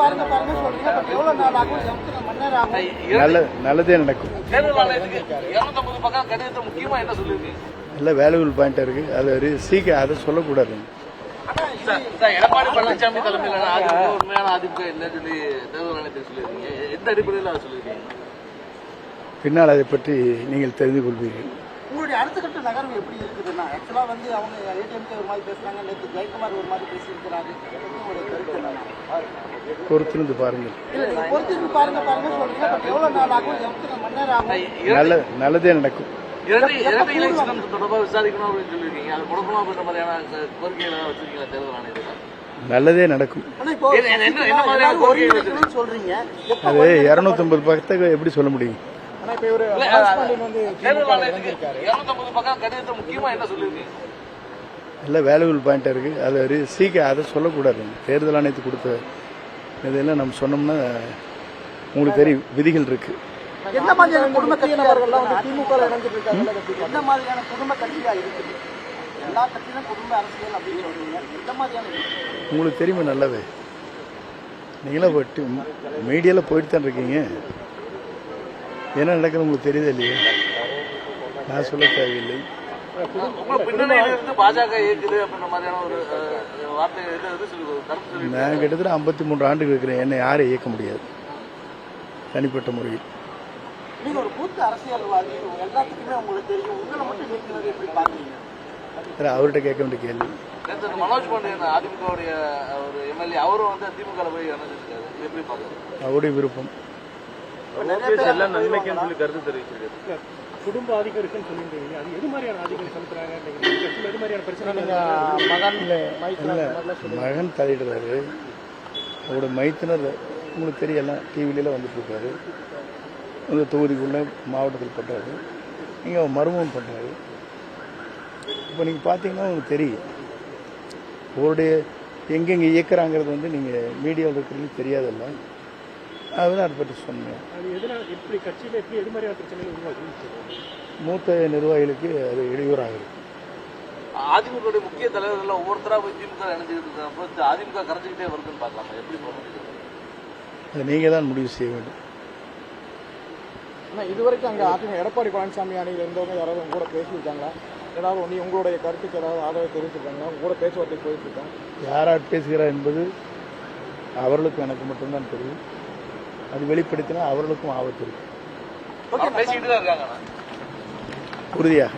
பாருங்க பாருங்க சொல்றீங்க. பட் எவ்வளவு நாள் ஆகும்? எத்தனை மணி நேரம் ஆகும்? நல்ல நல்லதே நடக்கும். இருநூத்தம்பது பக்கம் கடிதத்தை முக்கியமா என்ன சொல்லிருக்கீங்க நல்ல வேல்யூபிள் பாயிண்டா இருக்கு. அது ஒரு சீக்கிரம் அதை சொல்லக்கூடாது. சார், சார், எடப்பாடி பழனிசாமி தலைமையிலான அதிமுக உண்மையான அதிமுக இல்லைன்னு சொல்லி தேர்தல் ஆணையத்துக்கு சொல்லியிருக்கீங்க எந்த அடிப்படையில் அதை சொல்லியிருக்கீங்க? பின்னால் அதை பற்றி நீங்கள் தெரிந்து கொள்வீர்கள். உங்களுடைய அடுத்த கட்ட நகர்வு எப்படி இருக்குதுன்னா ஆக்சுவலா வந்து அவங்க ஏடிஎம்கே ஒரு மாதிரி பேசுறாங்க நேற்று ஜெயக்குமார் ஒரு மாதிரி பேசியிருக்கிறாரு. உங்களுடைய கருத்து என்னன்னா பொறுத்திருந்து நீங்க பொறுத்திருந்து பாருங்க பாருங்க சொல்றீங்க பட் எவ்வளவு நாள் ஆகும் எத்தனை மணி நேரம் ஆகும்? நல்ல நல்லதே நடக்கும். இரண்டு இரண்டு எலெக்ஷன் தொடர்பாக விசாரிக்கணும் அப்படின்னு சொல்லியிருக்கீங்க. அது முடக்கணும் அப்படின்ற மாதிரியான கோரிக்கைகளை வச்சிருக்கீங்களா தேர்தல் ஆணையத்தில்? நல்லதே நடக்கும். அது இரநூத்தம்பது பக்கத்துக்கு எப்படி சொல்ல முடியும்? ஆனா இப்ப இருநூத்தம்பது பக்கம் கடிதத்தை முக்கியமா என்ன சொல்லியிருக்கீங்க நல்ல வேல்யூபிள் பாயிண்டா இருக்கு. அது ஒரு சீக்கிரம் அதை சொல்லக்கூடாது. தேர்தல் ஆணையத்துக்கு கொடுத்த இதெல்லாம் நம்ம சொன்னோம்னா உங்களுக்கு தெரியும் விதிகள் இருக்கு. எந்த மாதிரியான குடும்ப கட்சியினவர்கள்லாம் வந்து திமுக இணைஞ்சிட்டு இருக்காங்க எந்த மாதிரியான குடும்ப கட்சியா இருக்குது? எல்லா கட்சியிலும் குடும்ப அரசியல் அப்படின்னு சொல்றீங்க. எந்த மாதிரியான? உங்களுக்கு தெரியுமா நல்லாவே? நீங்களாம் போயிட்டு மீடியாவில் போயிட்டு தான் இருக்கீங்க. என்ன நடக்குது உங்களுக்கு தெரியுதா இல்லையா? நான் சொல்ல தேவையில்லை. நான் கிட்டத்தட்ட ஐம்பத்தி மூன்று ஆண்டுகள் இருக்கிறேன். என்னை யாரும் இயக்க முடியாது. தனிப்பட்ட முறையில். அவர்கிட்ட கேட்க வேண்டிய கேள்வி. மனோஜ் பாண்டியன் எம்எல்ஏ அவரும் வந்து திமுக போய் அவருடைய விருப்பம். எல்லாம் நன்மைக்குன்னு சொல்லி கருத்து தெரிவிச்சிருக்காரு. குடும்ப ஆதிக்கம் இருக்குன்னு சொல்லியிருந்தீங்க. அது எது மாதிரியான ஆதிக்கம் செலுத்துறாங்க? கட்சியில் எது மாதிரியான பிரச்சனை மகன் இல்லை மகன் தலையிடுறாரு. அவரோட மைத்தினர் உங்களுக்கு தெரியலாம் டிவிலலாம் வந்துட்டு இருக்காரு. இந்த தொகுதிக்குள்ள மாவட்டத்தில் பண்ணுறாரு இங்கே மருமகம் பண்ணுறாரு இப்போ நீங்கள் பார்த்தீங்கன்னா உங்களுக்கு தெரியும். அவருடைய எங்கெங்கே இயக்குறாங்கிறது வந்து நீங்கள் மீடியாவில் இருக்கிறது தெரியாதல்ல. அதுதான் அதை பற்றி சொன்னேன். மூத்த நிர்வாகிகளுக்கு அது இடையூறாகுது அதிமுக முக்கிய தலைவர்கள் ஒவ்வொருத்தரா போய் திமுக இணைஞ்சிட்டு இருக்கப்போ அதிமுக கரைஞ்சிக்கிட்டே வருதுன்னு பார்க்கலாமா? எப்படி அதை நீங்கள் தான் முடிவு செய்ய வேண்டும். இதுவரைக்கும் அங்க அதிமுக எடப்பாடி பழனிசாமி அணியில இருந்தவங்க யாராவது உங்க கூட பேசியிருக்காங்களா? ஏதாவது ஒண்ணு உங்களுடைய கருத்துக்கு ஏதாவது ஆதரவு தெரிவிச்சிருக்காங்க உங்க கூட பேச்சுவார்த்தை போயிட்டு இருக்காங்க யாரார் பேசுகிறார் என்பது அவர்களுக்கும் எனக்கு மட்டும்தான் தெரியும். அது வெளிப்படுத்தினா அவர்களுக்கும் ஆபத்து இருக்கு. உறுதியாக